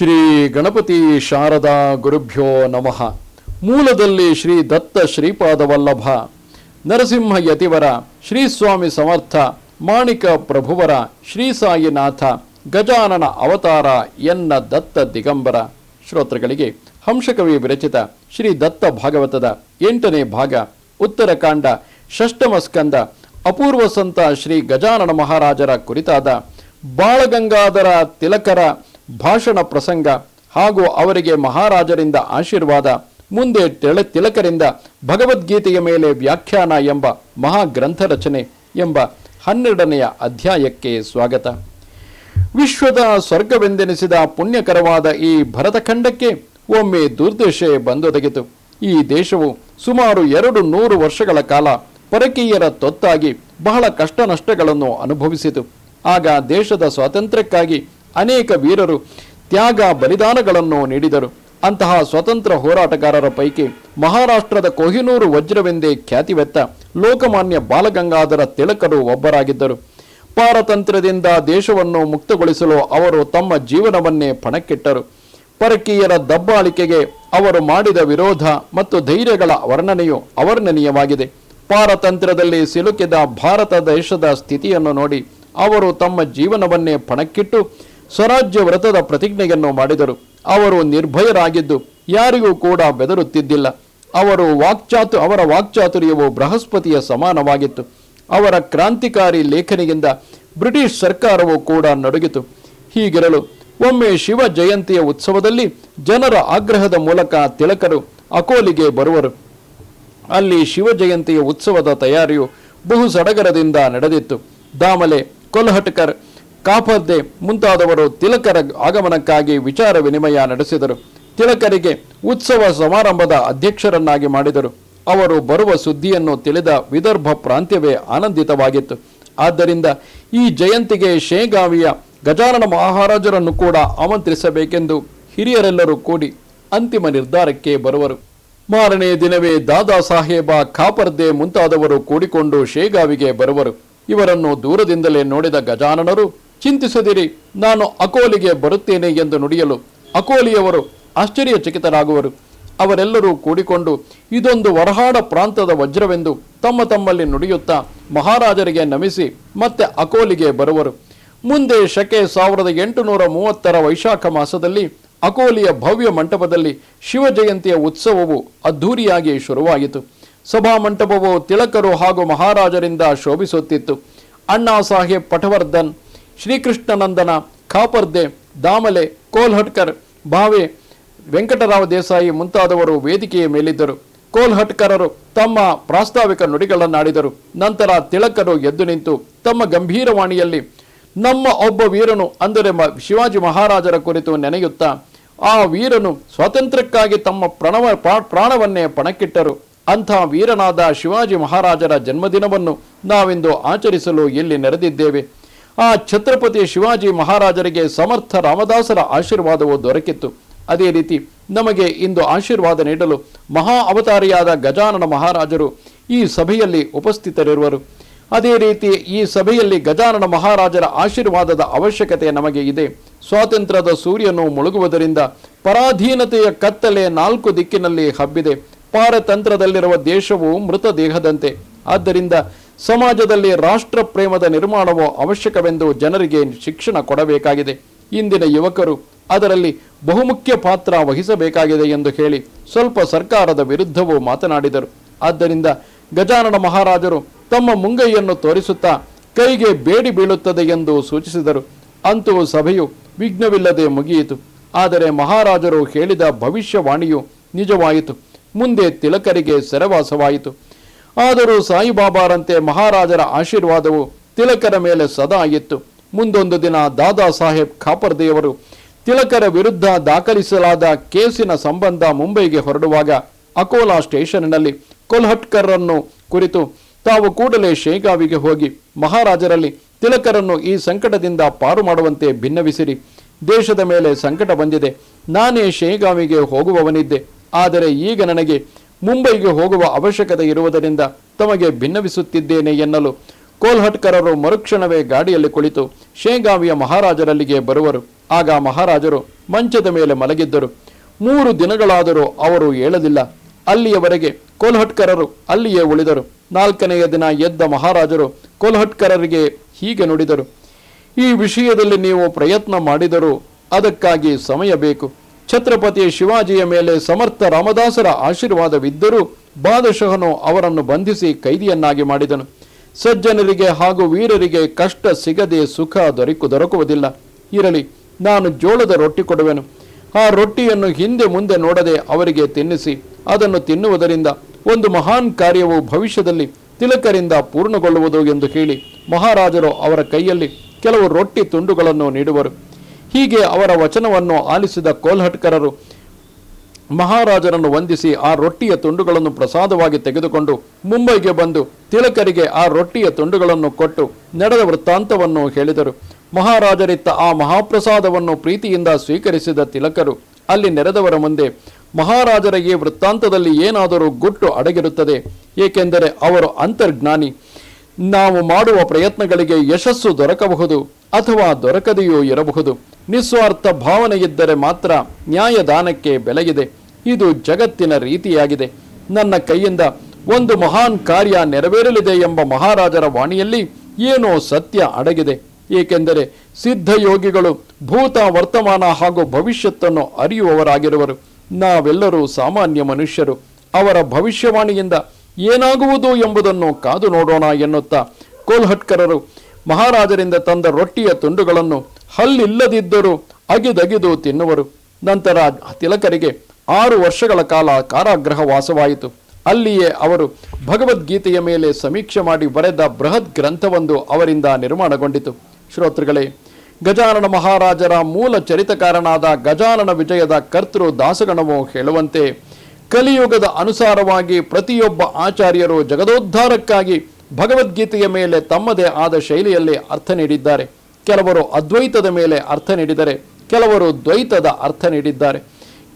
ಶ್ರೀ ಗಣಪತಿ ಶಾರದಾ ಗುರುಭ್ಯೋ ನಮಃ. ಮೂಲದಲ್ಲಿ ಶ್ರೀ ದತ್ತ ಶ್ರೀಪಾದ ವಲ್ಲಭ ನರಸಿಂಹ ಯತಿವರ, ಶ್ರೀ ಸ್ವಾಮಿ ಸಮರ್ಥ, ಮಾಣಿಕ ಪ್ರಭುವರ, ಶ್ರೀ ಸಾಯಿನಾಥ, ಗಜಾನನ ಅವತಾರ ಎನ್ನ ದತ್ತ ದಿಗಂಬರ. ಶ್ರೋತೃಗಳಿಗೆ ಹಂಸಕವಿ ವಿರಚಿತ ಶ್ರೀ ದತ್ತ ಭಾಗವತದ ಎಂಟನೇ ಭಾಗ ಉತ್ತರಕಾಂಡ ಷಷ್ಟಮ ಸ್ಕಂದ, ಅಪೂರ್ವ ಸಂತ ಶ್ರೀ ಗಜಾನನ ಮಹಾರಾಜರ ಕುರಿತಾದ ಬಾಳಗಂಗಾಧರ ತಿಲಕರ ಭಾಷಣ ಪ್ರಸಂಗ ಹಾಗೂ ಅವರಿಗೆ ಮಹಾರಾಜರಿಂದ ಆಶೀರ್ವಾದ, ಮುಂದೆ ತೆಳ ತಿಲಕರಿಂದ ಭಗವದ್ಗೀತೆಯ ಮೇಲೆ ವ್ಯಾಖ್ಯಾನ ಎಂಬ ಮಹಾಗ್ರಂಥ ರಚನೆ ಎಂಬ ಹನ್ನೆರಡನೆಯ ಅಧ್ಯಾಯಕ್ಕೆ ಸ್ವಾಗತ. ವಿಶ್ವದ ಸ್ವರ್ಗವೆಂದೆನಿಸಿದ ಪುಣ್ಯಕರವಾದ ಈ ಭರತಖಂಡಕ್ಕೆ ಒಮ್ಮೆ ದುರ್ದಶೆ ಬಂದೊದಗಿತು. ಈ ದೇಶವು ಸುಮಾರು ಎರಡು ನೂರು ವರ್ಷಗಳ ಕಾಲ ಪರಕೀಯರ ತೊತ್ತಾಗಿ ಬಹಳ ಕಷ್ಟ ನಷ್ಟಗಳನ್ನು ಅನುಭವಿಸಿತು. ಆಗ ದೇಶದ ಸ್ವಾತಂತ್ರ್ಯಕ್ಕಾಗಿ ಅನೇಕ ವೀರರು ತ್ಯಾಗ ಬಲಿದಾನಗಳನ್ನು ನೀಡಿದರು. ಅಂತಹ ಸ್ವತಂತ್ರ ಹೋರಾಟಗಾರರ ಪೈಕಿ ಮಹಾರಾಷ್ಟ್ರದ ಕೊಹಿನೂರು ವಜ್ರವೆಂದೇ ಖ್ಯಾತಿವೆತ್ತ ಲೋಕಮಾನ್ಯ ಬಾಲಗಂಗಾಧರ ತಿಲಕರು ಒಬ್ಬರಾಗಿದ್ದರು. ಪಾರತಂತ್ರದಿಂದ ದೇಶವನ್ನು ಮುಕ್ತಗೊಳಿಸಲು ಅವರು ತಮ್ಮ ಜೀವನವನ್ನೇ ಪಣಕ್ಕಿಟ್ಟರು. ಪರಕೀಯರ ದಬ್ಬಾಳಿಕೆಗೆ ಅವರು ಮಾಡಿದ ವಿರೋಧ ಮತ್ತು ಧೈರ್ಯಗಳ ವರ್ಣನೆಯು ಅವರ್ಣನೀಯವಾಗಿದೆ. ಪಾರತಂತ್ರದಲ್ಲಿ ಸಿಲುಕಿದ ಭಾರತ ದೇಶದ ಸ್ಥಿತಿಯನ್ನು ನೋಡಿ ಅವರು ತಮ್ಮ ಜೀವನವನ್ನೇ ಪಣಕ್ಕಿಟ್ಟು ಸ್ವರಾಜ್ಯ ವ್ರತದ ಪ್ರತಿಜ್ಞೆಯನ್ನು ಮಾಡಿದರು. ಅವರು ನಿರ್ಭಯರಾಗಿದ್ದು, ಯಾರಿಗೂ ಕೂಡ ಬೆದರುತ್ತಿದ್ದಿಲ್ಲ. ಅವರು ವಾಕ್ಚಾತು, ಅವರ ವಾಕ್ಚಾತುರ್ಯವು ಬೃಹಸ್ಪತಿಯ ಸಮಾನವಾಗಿತ್ತು. ಅವರ ಕ್ರಾಂತಿಕಾರಿ ಲೇಖನಿಯಿಂದ ಬ್ರಿಟಿಷ್ ಸರ್ಕಾರವು ಕೂಡ ನಡುಗಿತು. ಹೀಗಿರಲು ಒಮ್ಮೆ ಶಿವ ಜಯಂತಿಯ ಉತ್ಸವದಲ್ಲಿ ಜನರ ಆಗ್ರಹದ ಮೂಲಕ ತಿಲಕರು ಅಕೋಲಿಗೆ ಬರುವರು. ಅಲ್ಲಿ ಶಿವ ಜಯಂತಿಯ ಉತ್ಸವದ ತಯಾರಿಯು ಬಹು ಸಡಗರದಿಂದ ನಡೆದಿತ್ತು. ದಾಮಲೆ, ಕೊಲ್ಹಟ್ಕರ್ ಕಾಪರ್ದೆ ಮುಂತಾದವರು ತಿಲಕರ ಆಗಮನಕ್ಕಾಗಿ ವಿಚಾರ ವಿನಿಮಯ ನಡೆಸಿದರು. ತಿಲಕರಿಗೆ ಉತ್ಸವ ಸಮಾರಂಭದ ಅಧ್ಯಕ್ಷರನ್ನಾಗಿ ಮಾಡಿದರು. ಅವರು ಬರುವ ಸುದ್ದಿಯನ್ನು ತಿಳಿದ ವಿದರ್ಭ ಪ್ರಾಂತ್ಯವೇ ಆನಂದಿತವಾಗಿತ್ತು. ಆದ್ದರಿಂದ ಈ ಜಯಂತಿಗೆ ಶೇಗಾವಿಯ ಗಜಾನನ ಮಹಾರಾಜರನ್ನು ಕೂಡ ಆಮಂತ್ರಿಸಬೇಕೆಂದು ಹಿರಿಯರೆಲ್ಲರೂ ಕೂಡಿ ಅಂತಿಮ ನಿರ್ಧಾರಕ್ಕೆ ಬರುವರು. ಮಾರನೇ ದಿನವೇ ದಾದಾ ಸಾಹೇಬ ಖಾಪರ್ದೆ ಮುಂತಾದವರು ಕೂಡಿಕೊಂಡು ಶೇಗಾವಿಗೆ ಬರುವರು. ಇವರನ್ನು ದೂರದಿಂದಲೇ ನೋಡಿದ ಗಜಾನನರು ಚಿಂತಿಸದಿರಿ, ನಾನು ಅಕೋಲಿಗೆ ಬರುತ್ತೇನೆ ಎಂದು ನುಡಿಯಲು. ಅಕೋಲಿಯವರು ಆಶ್ಚರ್ಯಚಕಿತರಾಗುವರು. ಅವರೆಲ್ಲರೂ ಕೂಡಿಕೊಂಡು, ಇದೊಂದು ವರಹಾಡ ಪ್ರಾಂತದ ವಜ್ರವೆಂದು ತಮ್ಮ ತಮ್ಮಲ್ಲಿ ನುಡಿಯುತ್ತಾ ಮಹಾರಾಜರಿಗೆ ನಮಿಸಿ ಮತ್ತೆ ಅಕೋಲಿಗೆ ಬರುವರು. ಮುಂದೆ ಶಕೆ ಸಾವಿರದ ಎಂಟುನೂರ ಮೂವತ್ತರ ವೈಶಾಖ ಮಾಸದಲ್ಲಿ ಅಕೋಲಿಯ ಭವ್ಯ ಮಂಟಪದಲ್ಲಿ ಶಿವ ಜಯಂತಿಯ ಉತ್ಸವವು ಅದ್ಧೂರಿಯಾಗಿ ಶುರುವಾಯಿತು ಸಭಾ ಮಂಟಪವು ತಿಲಕರು ಹಾಗೂ ಮಹಾರಾಜರಿಂದ ಶೋಭಿಸುತ್ತಿತ್ತು. ಅಣ್ಣಾ ಸಾಹೇಬ್ ಪಟವರ್ಧನ್ ಶ್ರೀಕೃಷ್ಣನಂದನ, ಕಾಪರ್ದೆ, ದಾಮಲೆ, ಕೋಲ್ಹಟ್ಕರ್ ಭಾವೆ ವೆಂಕಟರಾವ್ ದೇಸಾಯಿ ಮುಂತಾದವರು ವೇದಿಕೆಯ ಮೇಲಿದ್ದರು. ಕೋಲ್ಹಟ್ಕರರು ತಮ್ಮ ಪ್ರಾಸ್ತಾವಿಕ ನುಡಿಗಳನ್ನಾಡಿದರು. ನಂತರ ತಿಲಕರು ಎದ್ದು ನಿಂತು ತಮ್ಮ ಗಂಭೀರವಾಣಿಯಲ್ಲಿ ನಮ್ಮ ಒಬ್ಬ ವೀರನು ಅಂದರೆ ಶಿವಾಜಿ ಮಹಾರಾಜರ ಕುರಿತು ನೆನೆಯುತ್ತಾ, ಆ ವೀರನು ಸ್ವಾತಂತ್ರ್ಯಕ್ಕಾಗಿ ತಮ್ಮ ಪ್ರಣವ, ಪ್ರಾ- ಪ್ರಾಣವನ್ನೇ ಪಣಕ್ಕಿಟ್ಟರು. ಅಂಥ ವೀರನಾದ ಶಿವಾಜಿ ಮಹಾರಾಜರ ಜನ್ಮದಿನವನ್ನು ನಾವಿಂದು ಆಚರಿಸಲು ಇಲ್ಲಿ ನೆರೆದಿದ್ದೇವೆ. ಆ ಛತ್ರಪತಿ ಶಿವಾಜಿ ಮಹಾರಾಜರಿಗೆ ಸಮರ್ಥ ರಾಮದಾಸರ ಆಶೀರ್ವಾದವು ದೊರಕಿತ್ತು. ಅದೇ ರೀತಿ ನಮಗೆ ಇಂದು ಆಶೀರ್ವಾದ ನೀಡಲು ಮಹಾ ಅವತಾರಿಯಾದ ಗಜಾನನ ಮಹಾರಾಜರು ಈ ಸಭೆಯಲ್ಲಿ ಉಪಸ್ಥಿತರಿರುವರು. ಅದೇ ರೀತಿ ಈ ಸಭೆಯಲ್ಲಿ ಗಜಾನನ ಮಹಾರಾಜರ ಆಶೀರ್ವಾದದ ಅವಶ್ಯಕತೆ ನಮಗೆ ಇದೆ. ಸ್ವಾತಂತ್ರ್ಯದ ಸೂರ್ಯನು ಮುಳುಗುವುದರಿಂದ ಪರಾಧೀನತೆಯ ಕತ್ತಲೆ ನಾಲ್ಕು ದಿಕ್ಕಿನಲ್ಲಿ ಹಬ್ಬಿದೆ. ಪಾರತಂತ್ರದಲ್ಲಿರುವ ದೇಶವು ಮೃತ ದೇಹದಂತೆ ಆದ್ದರಿಂದ ಸಮಾಜದಲ್ಲಿ ರಾಷ್ಟ್ರ ಪ್ರೇಮದ ನಿರ್ಮಾಣವು ಅವಶ್ಯಕವೆಂದು ಜನರಿಗೆ ಶಿಕ್ಷಣ ಕೊಡಬೇಕಾಗಿದೆ. ಇಂದಿನ ಯುವಕರು ಅದರಲ್ಲಿ ಬಹುಮುಖ್ಯ ಪಾತ್ರ ವಹಿಸಬೇಕಾಗಿದೆ ಎಂದು ಹೇಳಿ ಸ್ವಲ್ಪ ಸರ್ಕಾರದ ವಿರುದ್ಧವೂ ಮಾತನಾಡಿದರು. ಆದ್ದರಿಂದ ಗಜಾನನ ಮಹಾರಾಜರು ತಮ್ಮ ಮುಂಗೈಯನ್ನು ತೋರಿಸುತ್ತಾ ಕೈಗೆ ಬೇಡಿ ಬೀಳುತ್ತದೆ ಎಂದು ಸೂಚಿಸಿದರು. ಅಂತೂ ಸಭೆಯು ವಿಘ್ನವಿಲ್ಲದೆ ಮುಗಿಯಿತು. ಆದರೆ ಮಹಾರಾಜರು ಹೇಳಿದ ಭವಿಷ್ಯವಾಣಿಯು ನಿಜವಾಯಿತು. ಮುಂದೆ ತಿಲಕರಿಗೆ ಸೆರವಾಸವಾಯಿತು. ಆದರೂ ಸಾಯಿಬಾಬಾರಂತೆ ಮಹಾರಾಜರ ಆಶೀರ್ವಾದವು ತಿಲಕರ ಮೇಲೆ ಸದಾ ಇತ್ತು. ಮುಂದೊಂದು ದಿನ ದಾದಾ ಸಾಹೇಬ್ ಖಾಪರ್ದೆಯವರು ತಿಲಕರ ವಿರುದ್ಧ ದಾಖಲಿಸಲಾದ ಕೇಸಿನ ಸಂಬಂಧ ಮುಂಬೈಗೆ ಹೊರಡುವಾಗ ಅಕೋಲಾ ಸ್ಟೇಷನ್ನಲ್ಲಿ ಕೊಲ್ಹಟ್ಕರ್ರನ್ನು ಕುರಿತು ತಾವು ಕೂಡಲೇ ಶೇಗಾವಿಗೆ ಹೋಗಿ ಮಹಾರಾಜರಲ್ಲಿ ತಿಲಕರನ್ನು ಈ ಸಂಕಟದಿಂದ ಪಾರು ಮಾಡುವಂತೆ ಭಿನ್ನವಿಸಿರಿ. ದೇಶದ ಮೇಲೆ ಸಂಕಟ ಬಂದಿದೆ. ನಾನೇ ಶೇಗಾವಿಗೆ ಹೋಗುವವನಿದ್ದೆ. ಆದರೆ ಈಗ ನನಗೆ ಮುಂಬೈಗೆ ಹೋಗುವ ಅವಶ್ಯಕತೆ ಇರುವುದರಿಂದ ತಮಗೆ ಭಿನ್ನವಿಸುತ್ತಿದ್ದೇನೆ ಎನ್ನಲು ಕೋಲ್ಹಟ್ಕರರು ಮರುಕ್ಷಣವೇ ಗಾಡಿಯಲ್ಲಿ ಕುಳಿತು ಶೇಗಾವಿಯ ಮಹಾರಾಜರಲ್ಲಿಗೆ ಬರುವರು. ಆಗ ಮಹಾರಾಜರು ಮಂಚದ ಮೇಲೆ ಮಲಗಿದ್ದರು. ಮೂರು ದಿನಗಳಾದರೂ ಅವರು ಏಳಲಿಲ್ಲ. ಅಲ್ಲಿಯವರೆಗೆ ಕೋಲ್ಹಟ್ಕರರು ಅಲ್ಲಿಯೇ ಉಳಿದರು. ನಾಲ್ಕನೆಯ ದಿನ ಎದ್ದ ಮಹಾರಾಜರು ಕೋಲ್ಹಟ್ಕರರಿಗೆ ಹೀಗೆ ನುಡಿದರು. ಈ ವಿಷಯದಲ್ಲಿ ನೀವು ಪ್ರಯತ್ನ ಮಾಡಿದರೂ ಅದಕ್ಕಾಗಿ ಸಮಯ ಬೇಕು. ಛತ್ರಪತಿ ಶಿವಾಜಿಯ ಮೇಲೆ ಸಮರ್ಥ ರಾಮದಾಸರ ಆಶೀರ್ವಾದವಿದ್ದರೂ ಬಾದಶಹನು ಅವರನ್ನು ಬಂಧಿಸಿ ಕೈದಿಯನ್ನಾಗಿ ಮಾಡಿದನು. ಸಜ್ಜನರಿಗೆ ಹಾಗೂ ವೀರರಿಗೆ ಕಷ್ಟ ಸಿಗದೆ ಸುಖ ದೊರಕು ದೊರಕುವುದಿಲ್ಲ. ಇರಲಿ, ನಾನು ಜೋಳದ ರೊಟ್ಟಿ ಕೊಡುವೆನು. ಆ ರೊಟ್ಟಿಯನ್ನು ಹಿಂದೆ ಮುಂದೆ ನೋಡದೆ ಅವರಿಗೆ ತಿನ್ನಿಸಿ, ಅದನ್ನು ತಿನ್ನುವುದರಿಂದ ಒಂದು ಮಹಾನ್ ಕಾರ್ಯವು ಭವಿಷ್ಯದಲ್ಲಿ ತಿಲಕರಿಂದ ಪೂರ್ಣಗೊಳ್ಳುವುದು ಎಂದು ಹೇಳಿ ಮಹಾರಾಜರು ಅವರ ಕೈಯಲ್ಲಿ ಕೆಲವು ರೊಟ್ಟಿ ತುಂಡುಗಳನ್ನು ನೀಡುವರು. ಹೀಗೆ ಅವರ ವಚನವನ್ನು ಆಲಿಸಿದ ಕೋಲ್ಹಟ್ಕರರು ಮಹಾರಾಜರನ್ನು ವಂದಿಸಿ ಆ ರೊಟ್ಟಿಯ ತುಂಡುಗಳನ್ನು ಪ್ರಸಾದವಾಗಿ ತೆಗೆದುಕೊಂಡು ಮುಂಬೈಗೆ ಬಂದು ತಿಲಕರಿಗೆ ಆ ರೊಟ್ಟಿಯ ತುಂಡುಗಳನ್ನು ಕೊಟ್ಟು ನಡೆದ ವೃತ್ತಾಂತವನ್ನು ಹೇಳಿದರು. ಮಹಾರಾಜರಿತ್ತ ಆ ಮಹಾಪ್ರಸಾದವನ್ನು ಪ್ರೀತಿಯಿಂದ ಸ್ವೀಕರಿಸಿದ ತಿಲಕರು ಅಲ್ಲಿ ನೆರೆದವರ ಮುಂದೆ, ಮಹಾರಾಜರ ಈ ವೃತ್ತಾಂತದಲ್ಲಿ ಏನಾದರೂ ಗುಟ್ಟು ಅಡಗಿರುತ್ತದೆ, ಏಕೆಂದರೆ ಅವರು ಅಂತರ್ಜ್ಞಾನಿ. ನಾವು ಮಾಡುವ ಪ್ರಯತ್ನಗಳಿಗೆ ಯಶಸ್ಸು ದೊರಕಬಹುದು ಅಥವಾ ದೊರಕದೆಯೂ ಇರಬಹುದು. ನಿಸ್ವಾರ್ಥ ಭಾವನೆ ಇದ್ದರೆ ಮಾತ್ರ ನ್ಯಾಯದಾನಕ್ಕೆ ಬೆಲೆಗಿದೆ. ಇದು ಜಗತ್ತಿನ ರೀತಿಯಾಗಿದೆ. ನನ್ನ ಕೈಯಿಂದ ಒಂದು ಮಹಾನ್ ಕಾರ್ಯ ನೆರವೇರಲಿದೆ ಎಂಬ ಮಹಾರಾಜರ ವಾಣಿಯಲ್ಲಿ ಏನೋ ಸತ್ಯ ಅಡಗಿದೆ. ಏಕೆಂದರೆ ಸಿದ್ಧಯೋಗಿಗಳು ಭೂತ ವರ್ತಮಾನ ಹಾಗೂ ಭವಿಷ್ಯತ್ತನ್ನು ಅರಿಯುವವರಾಗಿರುವರು. ನಾವೆಲ್ಲರೂ ಸಾಮಾನ್ಯ ಮನುಷ್ಯರು. ಅವರ ಭವಿಷ್ಯವಾಣಿಯಿಂದ ಏನಾಗುವುದು ಎಂಬುದನ್ನು ಕಾದು ನೋಡೋಣ ಎನ್ನುತ್ತಾ ಕೋಲ್ಹಟ್ಕರರು ಮಹಾರಾಜರಿಂದ ತಂದ ರೊಟ್ಟಿಯ ತುಂಡುಗಳನ್ನು ಹಲ್ಲಿಲ್ಲದಿದ್ದರೂ ಅಗಿದಗಿದು ತಿನ್ನುವರು. ನಂತರ ತಿಲಕರಿಗೆ ಆರು ವರ್ಷಗಳ ಕಾಲ ಕಾರಾಗೃಹ ವಾಸವಾಯಿತು. ಅಲ್ಲಿಯೇ ಅವರು ಭಗವದ್ಗೀತೆಯ ಮೇಲೆ ಸಮೀಕ್ಷೆ ಮಾಡಿ ಬರೆದ ಬೃಹತ್ ಗ್ರಂಥವೊಂದು ಅವರಿಂದ ನಿರ್ಮಾಣಗೊಂಡಿತು. ಶ್ರೋತೃಗಳೇ, ಗಜಾನನ ಮಹಾರಾಜರ ಮೂಲ ಚರಿತಕಾರನಾದ ಗಜಾನನ ವಿಜಯದ ಕರ್ತೃ ದಾಸಗಣವು ಹೇಳುವಂತೆ, ಕಲಿಯುಗದ ಅನುಸಾರವಾಗಿ ಪ್ರತಿಯೊಬ್ಬ ಆಚಾರ್ಯರು ಜಗದೋದ್ಧಾರಕ್ಕಾಗಿ ಭಗವದ್ಗೀತೆಯ ಮೇಲೆ ತಮ್ಮದೇ ಆದ ಶೈಲಿಯಲ್ಲಿ ಅರ್ಥ ನೀಡಿದ್ದಾರೆ. ಕೆಲವರು ಅದ್ವೈತದ ಮೇಲೆ ಅರ್ಥ ನೀಡಿದರೆ ಕೆಲವರು ದ್ವೈತದ ಅರ್ಥ ನೀಡಿದ್ದಾರೆ.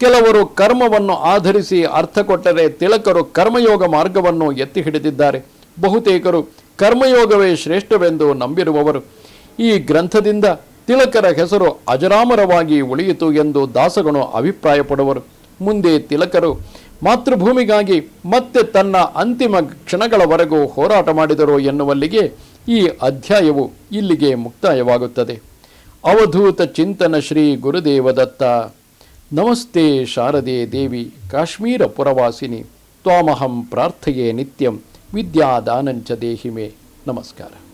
ಕೆಲವರು ಕರ್ಮವನ್ನು ಆಧರಿಸಿ ಅರ್ಥ ಕೊಟ್ಟರೆ ತಿಲಕರು ಕರ್ಮಯೋಗ ಮಾರ್ಗವನ್ನು ಎತ್ತಿ ಹಿಡಿದಿದ್ದಾರೆ. ಬಹುತೇಕರು ಕರ್ಮಯೋಗವೇ ಶ್ರೇಷ್ಠವೆಂದು ನಂಬಿರುವವರು. ಈ ಗ್ರಂಥದಿಂದ ತಿಲಕರ ಹೆಸರು ಅಜರಾಮರವಾಗಿ ಉಳಿಯಿತು ಎಂದು ದಾಸಗಣು ಅಭಿಪ್ರಾಯಪಡುವರು. ಮುಂದೆ ತಿಲಕರು ಮಾತೃಭೂಮಿಗಾಗಿ ಮತ್ತೆ ತನ್ನ ಅಂತಿಮ ಕ್ಷಣಗಳವರೆಗೂ ಹೋರಾಟ ಮಾಡಿದರು ಎನ್ನುವಲ್ಲಿಗೆ ಈ ಅಧ್ಯಾಯವು ಇಲ್ಲಿಗೆ ಮುಕ್ತಾಯವಾಗುತ್ತದೆ. ಅವಧೂತ ಚಿಂತನ ಶ್ರೀ ಗುರುದೇವದತ್ತ. ನಮಸ್ತೆ ಶಾರದೆ ದೇವಿ ಕಾಶ್ಮೀರ ಪುರವಾಸಿನಿ. ತ್ವಾಮಹಂ ಪ್ರಾರ್ಥೆಯೇ ನಿತ್ಯಂ ವಿದ್ಯಾದಾನಂಚ ದೇಹಿಮೆ. ನಮಸ್ಕಾರ.